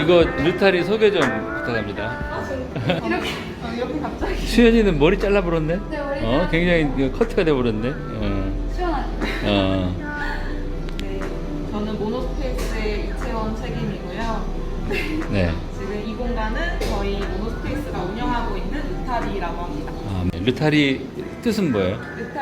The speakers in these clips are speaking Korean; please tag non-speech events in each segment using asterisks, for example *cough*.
이거 느타리 소개 좀 부탁합니다. 이렇게 어, 이렇게 갑자기 수현이는 머리 잘라버렸네? 네, 머리 어, 굉장히 그 커트가 돼버렸네. 어. 시원하죠. 어. 네, 저는 모노스페이스의 이채원 책임이고요. 네. *laughs* 지금 이 공간은 저희 모노스페이스가 운영하고 있는 느타리라고 합니다. 아, 네. 느타리 뜻은 뭐예요?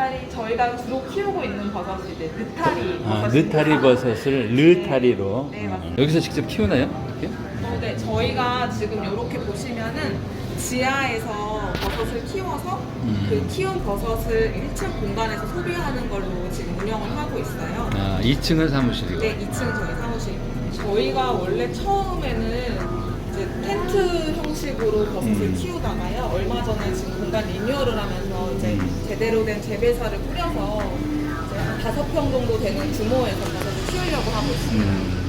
느타리 저희가 주로 키우고 있는 버섯이 이제 느타리 아, 버섯입니다. 느타리 버섯을 르타리로. 네, 네, 어, 맞습니다. 여기서 직접 키우나요? 이렇게? 어, 네, 저희가 지금 이렇게 보시면은 지하에서 버섯을 키워서 음. 그 키운 버섯을 1층 공간에서 소비하는 걸로 지금 운영을 하고 있어요. 아, 2층은 사무실이고. 네, 2층 저희 사무실입니다. 저희가 원래 처음에는 이제 텐트 형식으로 버섯을 음. 키우다가요. 얼마 전에 지금 공간 리뉴얼을 하면서 이제 음. 제대로 된 재배사를 뿌려서 이제 한 다섯 평 정도 되는 규모에서 버섯을 키우려고 하고 있습니다. 음.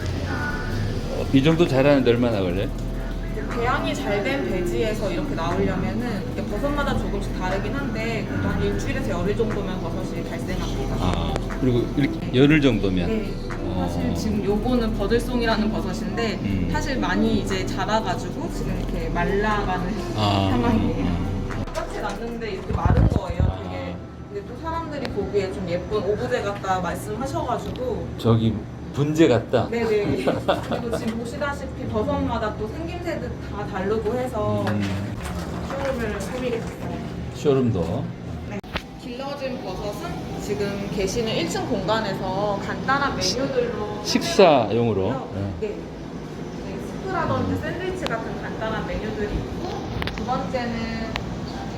어, 이 정도 자라는데 얼마나 걸려요? 이제 배양이 잘 된 배지에서 이렇게 나오려면은 이게 버섯마다 조금씩 다르긴 한데 그래도 한 일주일에서 열흘 정도면 버섯이 발생합니다. 아, 그리고 이렇게 열흘 정도면. 네. 어. 사실 지금 요거는 버들송이라는 버섯인데 음. 사실 많이 이제 자라가지고 지금 이렇게 말라가는 아. 상황이에요. 꽃이 났는데 이렇게 마른 거예요. 되게. 아. 근데 또 사람들이 보기에 좀 예쁜 오브제 같다 말씀하셔가지고 저기 분재 같다. 네네. *laughs* 그리고 지금 보시다시피 버섯마다 또 생김새도 다 다르고 해서 음, 쇼룸을 꾸미게 됐어요. 쇼룸도. 길러진 버섯은 지금 계시는 1층 공간에서 간단한 메뉴들로 식사용으로. 네. 네. 네, 스프라든지 샌드위치 같은 간단한 메뉴들이 있고 두 번째는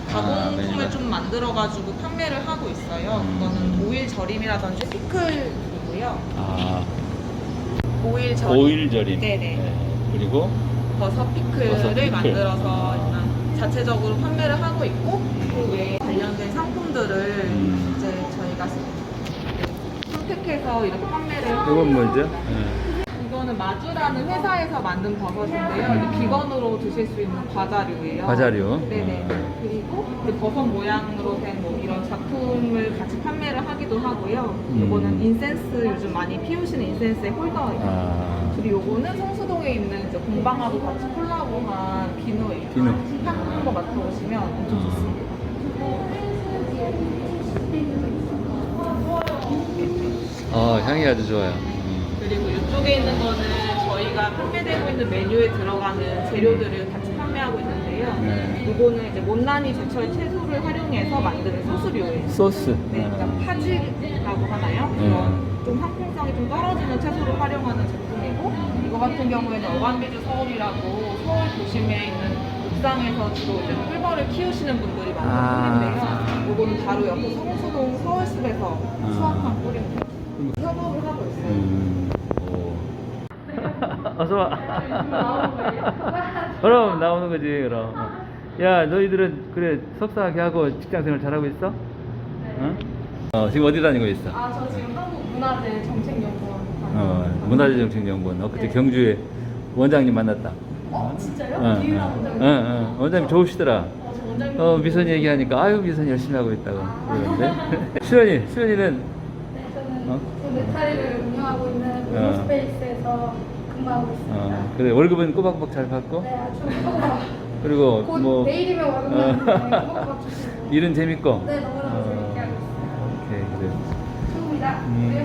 아, 가공품을 메뉴가. 좀 만들어가지고 판매를 하고 있어요. 음. 그거는 오일 절임이라든지 피클이고요. 아, 오일 절임. 오일 절임. 네네. 네. 그리고 버섯 피클을 버섯 피클. 만들어서 일단 자체적으로 판매를 하고 있고 그 외에 관련된 상품들을 음. 선택해서 이렇게 판매를 하고 이건 뭐죠? 네. 이거는 마주라는 회사에서 만든 버섯인데요. 이제 비건으로 드실 수 있는 과자류예요. 과자류. 네네. 음. 그리고 이제 버섯 모양으로 된 뭐 이런 작품을 같이 판매를 하기도 하고요. 음. 이거는 인센스 요즘 많이 피우시는 인센스의 홀더예요. 아, 그리고 요거는 성수동에 있는 이제 공방하고 같이 콜라보한 비누예요. 비누. 향 한번 맡아보시면 엄청 좋습니다. 어, 향이 아주 좋아요. 음. 그리고 이쪽에 있는 거는 저희가 판매되고 있는 메뉴에 들어가는 재료들을 같이 판매하고 있는데요. 네. 이거는 이제 못난이 제철 채소를 활용해서 만드는 소스류예요. 소스. 네, 아. 그러니까 파지라고 하나요? 네. 그런 좀 상품성이 좀 떨어지는 채소를 활용하는 제품이고 이거 같은 경우에는 어반비주 서울이라고 서울 도심에 있는 옥상에서 주로 이제 꿀벌을 키우시는 분들이 많은 아. 이거는 바로 옆에 성수동 서울숲에서 아. 수확한 꿀입니다. 협업을 하고 있어요. 음. 오. *laughs* 어서 와. 그럼 나오는 거지 그럼. 야 너희들은 그래 석사학위 하고 직장생활 잘하고 있어? 응? 어 지금 어디 다니고 있어? 아, 저 지금 한국문화재 정책연구원 어 문화재 정책연구원. 어 그때 네. 경주에 원장님 만났다. 어, 진짜요? 어, 이유랑 어, 원장님. 원장님 좋으시더라. 어, 저 원장님. 어 미선이 얘기하니까 아유 미선이 열심히 하고 있다고 그러는데 *laughs* 수연이 수연이는 네, 저는 어? 그 운영하고 있는 어. 근무하고 있습니다. 어 그래 월급은 꼬박꼬박 잘 받고 네, 아주 그리고 곧 뭐 내일이면 월급 나는데 꼬박꼬박 주시고. *laughs* 일은 재밌고 네, 너무너무 어, 재밌게 하고 있어요. 오케이 그래 좋습니다. 음. 네.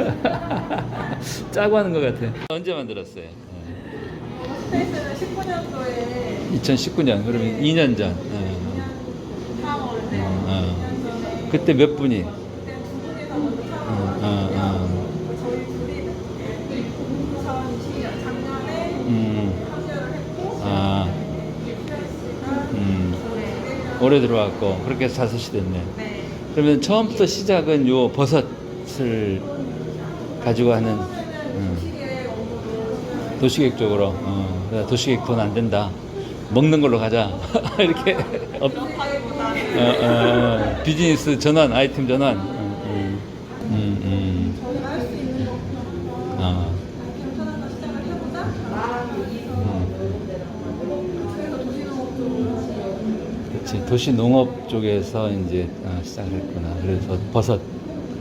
*laughs* 짜고 하는 것 같아 언제 만들었어요? 스페이스는 19년도에 2019년 그러면 2년 전. 어. 4월 때 어, 어. 2년 전에. 그때 몇 분이? 그때 두 분이서 먼저 어, 어, 촬영하고 저희 둘이 2020년 작년에 음, 합류를 했고 아, 스페이스가 음, 올해 올해 들어왔고 그렇게 해서 자섯이 됐네. 네. 그러면 처음부터 시작은 요 버섯을 가지고 하는 음, 도시계획 쪽으로. 어, 도시계획 돈 안 된다. 먹는 걸로 가자. *laughs* 이렇게. 어, 어, 어, 비즈니스 전환 아이템 전환. 음, 음, 음, 음. 어, 도시 농업 쪽에서 이제 어, 시작을 했구나. 그래서 버섯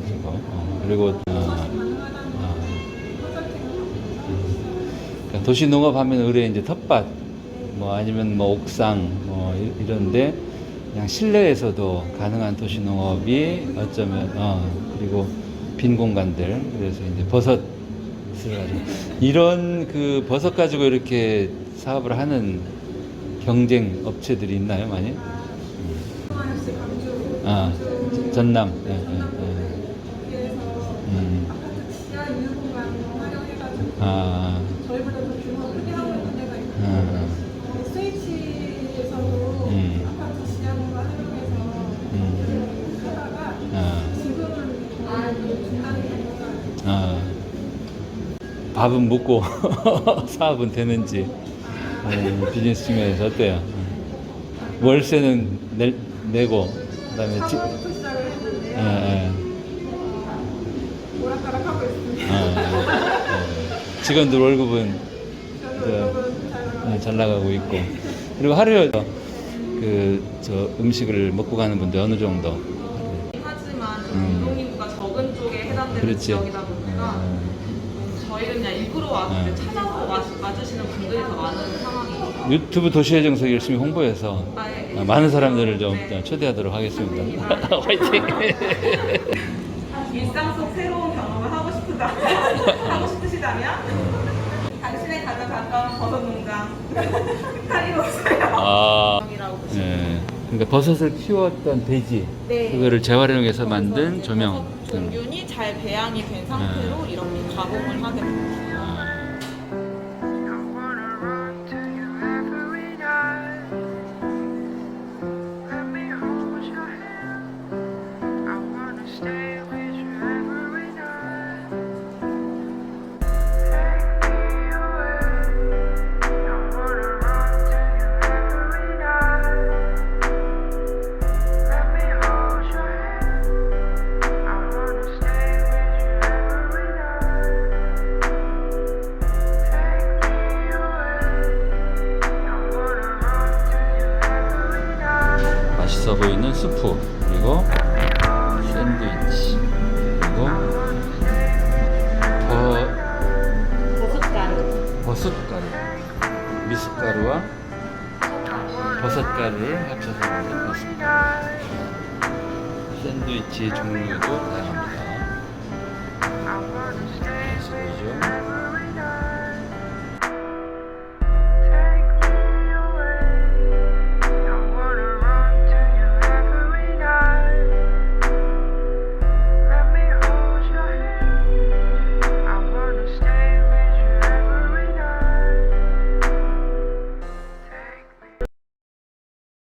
그리고. 어, 그리고 도시 농업 하면 의뢰 이제 텃밭 뭐 아니면 뭐 옥상 뭐 이- 이런데 그냥 실내에서도 가능한 도시 농업이 어쩌면 어 그리고 빈 공간들 그래서 이제 버섯을 가지고 *laughs* 이런 그 버섯 가지고 이렇게 사업을 하는 경쟁 업체들이 있나요 많이? 아 전남. 예, 예, 예. 음. 아 밥은 먹고 *laughs* 사업은 되는지 어, 비즈니스 측면에서 어때요? 월세는 내, 내고 그다음에 지, 4월부터 시작을 했는데요 예, 예. 오락가락하고 있습니다 어, 어. 직원들 월급은 네. 여러분 잘 나가고 어, 잘 나가고 있고 그리고 하루에 그 저 음식을 먹고 가는 분들 어느 정도 하지만 음. 노동인구가 적은 쪽에 해당되는 그렇지 지역이다 보니까 어, 저희는 그냥 일부러 와서 네. 찾아서 와, 와주시는 분들이 더 많은 상황이에요. 유튜브 도시의 정석 열심히 홍보해서 아, 예. 어, 많은 사람들을 좀 네. 초대하도록 하겠습니다. *laughs* 화이팅! 일상 속 새로운 경험을 하고 싶다 *laughs* 하고 싶으시다면 당신의 가장 가까운 버섯 농장 흑탈이 *laughs* 오세요. 아, 네. 그러니까 버섯을 키웠던 돼지 네. 그거를 재활용해서 만든 조명. 종균이 잘 배양이 된 상태로 네. 이렇게 가공을 하게 됩니다. 맛있어 보이는 수프 그리고 샌드위치 그리고 버, 버섯가루. 버섯가루 미숫가루와 버섯가루를 합쳐서 만든 버섯 샌드위치 종류도 다양합니다 맛있어 보이죠?